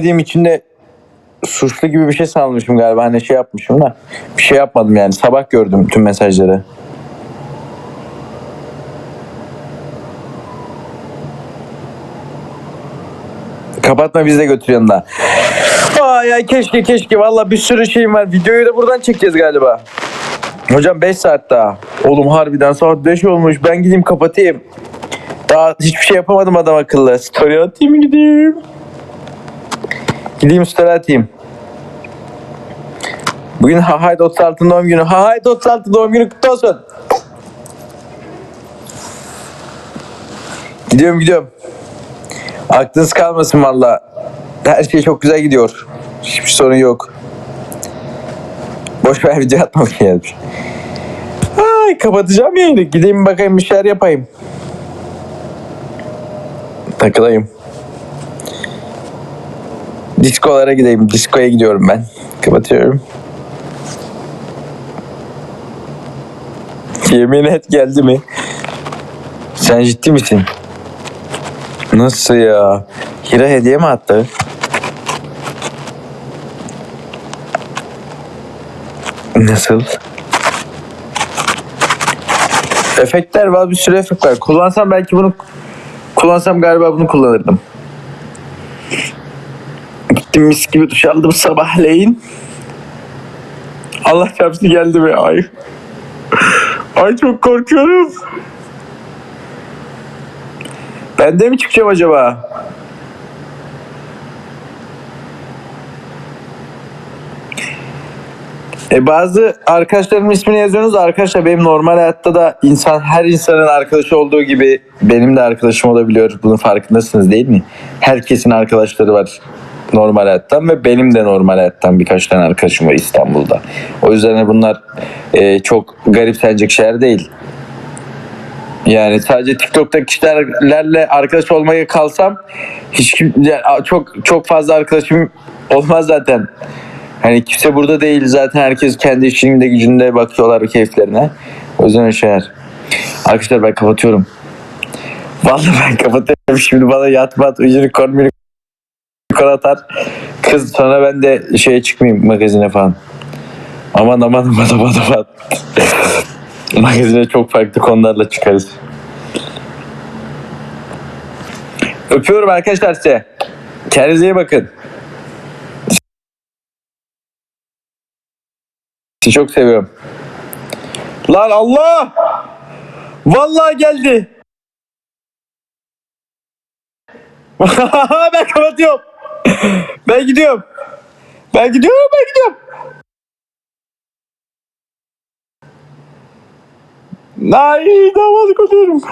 Dediğim içinde suçlu gibi bir şey sanmışım galiba. Hani şey yapmışım da. Bir şey yapmadım yani. Sabah gördüm tüm mesajları. Kapatma biz de götür yanına. Ay ay keşke keşke. Valla bir sürü şeyim var. Videoyu da buradan çekeceğiz galiba. Hocam 5 saat daha. Oğlum harbiden saat 5 olmuş. Ben gideyim kapatayım. Daha hiçbir şey yapamadım adam akıllı. Story atayım gideyim. Gideyim story atayım. Bugün Hahayt 36 doğum günü. Hahayt 36 doğum günü kutlu olsun. Gidiyorum gidiyorum. Aklınız kalmasın valla. Her şey çok güzel gidiyor. Hiçbir sorun yok. Boş ver video atmamak gelmiş. Ay kapatacağım yayını. Gideyim bakayım bir şeyler yapayım. Takılayım. Diskolara gideyim. Diskoya gidiyorum ben. Kapatıyorum. Yemin et geldi mi? Sen ciddi misin? Nasıl ya? Hira hediye mi attı? Nasıl? Efektler var bir sürü efekt var. Kullansam belki bunu kullansam galiba bunu kullanırdım. Gittim mis gibi duş aldım sabahleyin. Allah çarpsın geldi be ay. Ay çok korkuyorum. Ben de mi çıkacağım acaba? E bazı arkadaşlarımın ismini yazıyorsunuz. Arkadaşlar benim normal hayatta da insan her insanın arkadaşı olduğu gibi benim de arkadaşım olabiliyor. Bunun farkındasınız değil mi? Herkesin arkadaşları var normal hayattan ve benim de normal hayattan birkaç tane arkadaşım var İstanbul'da. O yüzden de bunlar e, çok garipsenecek şeyler değil. Yani sadece TikTok'taki kişilerle arkadaş olmaya kalsam hiç kim, çok çok fazla arkadaşım olmaz zaten. Hani kimse burada değil zaten herkes kendi işinde gücünde bakıyorlar keyiflerine. O yüzden şeyler. Arkadaşlar ben kapatıyorum. Vallahi ben kapatıyorum şimdi bana yatma at unicorn unicorn atar. Kız sonra ben de şeye çıkmayayım magazine falan. Aman aman aman aman aman. Magazine çok farklı konularla çıkarız. Öpüyorum arkadaşlar size. Kendinize iyi bakın. Sizi çok seviyorum. Lan Allah! Vallahi geldi. ben kapatıyorum. Ben gidiyorum. Ben gidiyorum, ben gidiyorum. Ay damadık oluyorum.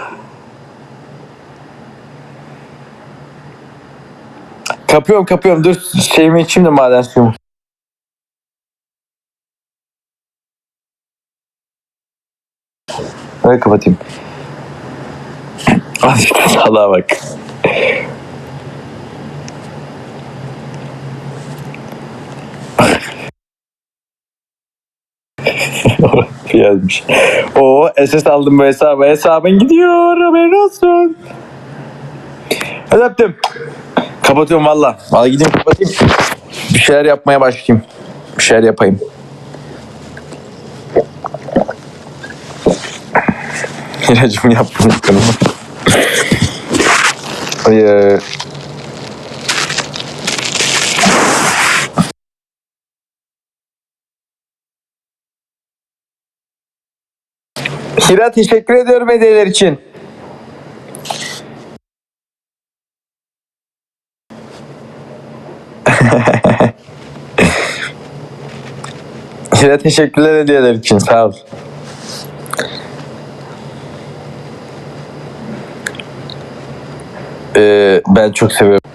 Kapıyorum kapıyorum dur şeyimi içeyim de maden suyumu. Böyle kapatayım. Azıcık salağa bak. Yazmış. O SS aldım bu hesabı. Hesabın gidiyor. Haberin olsun. Hadi öptüm. Kapatıyorum valla. Valla gideyim kapatayım. Bir şeyler yapmaya başlayayım. Bir şeyler yapayım. İlacımı yaptım. Hira teşekkür ediyorum hediyeler için. Hira teşekkürler hediyeler için sağ ol. Ee, ben çok seviyorum.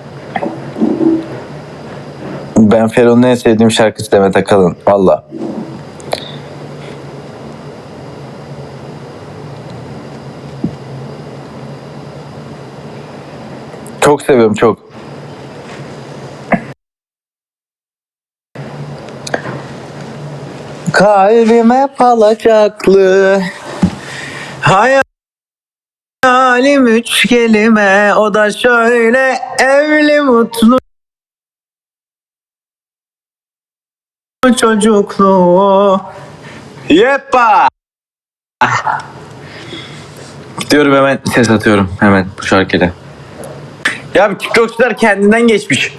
Ben Fero'nun en sevdiğim şarkısı Demet Akalın. Valla. Çok seviyorum çok. Kalbime palacaklı Hayalim üç kelime O da şöyle evli mutlu çocukluğu. Yeppa. Gidiyorum hemen ses atıyorum hemen bu şarkıyla. Ya bu TikTokçular kendinden geçmiş.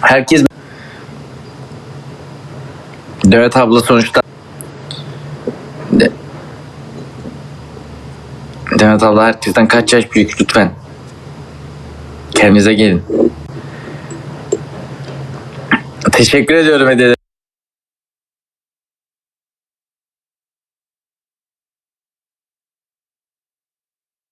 Herkes Demet abla sonuçta De- Demet abla herkesten kaç yaş büyük lütfen. Kendinize gelin. Teşekkür ediyorum hediye.